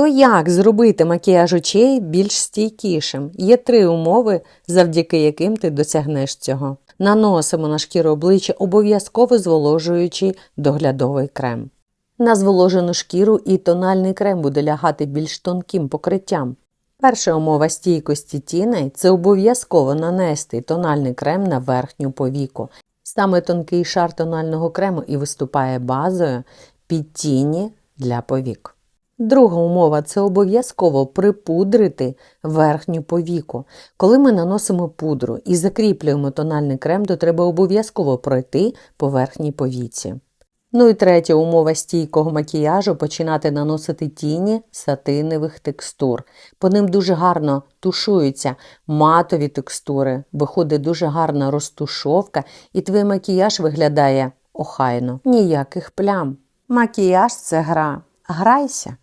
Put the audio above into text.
То як зробити макіяж очей більш стійкішим? Є три умови, завдяки яким ти досягнеш цього. Наносимо на шкіру обличчя обов'язково зволожуючий доглядовий крем. На зволожену шкіру і тональний крем буде лягати більш тонким покриттям. Перша умова стійкості тіней це обов'язково нанести тональний крем на верхню повіку. Саме тонкий шар тонального крему і виступає базою під тіні для повік. Друга умова це обов'язково припудрити верхню повіку. Коли ми наносимо пудру і закріплюємо тональний крем, то треба обов'язково пройти по верхній повіці. Ну і третя умова стійкого макіяжу починати наносити тіні сатинових текстур. По ним дуже гарно тушуються матові текстури, виходить дуже гарна розтушовка, і твій макіяж виглядає охайно. Ніяких плям. Макіяж це гра. Грайся.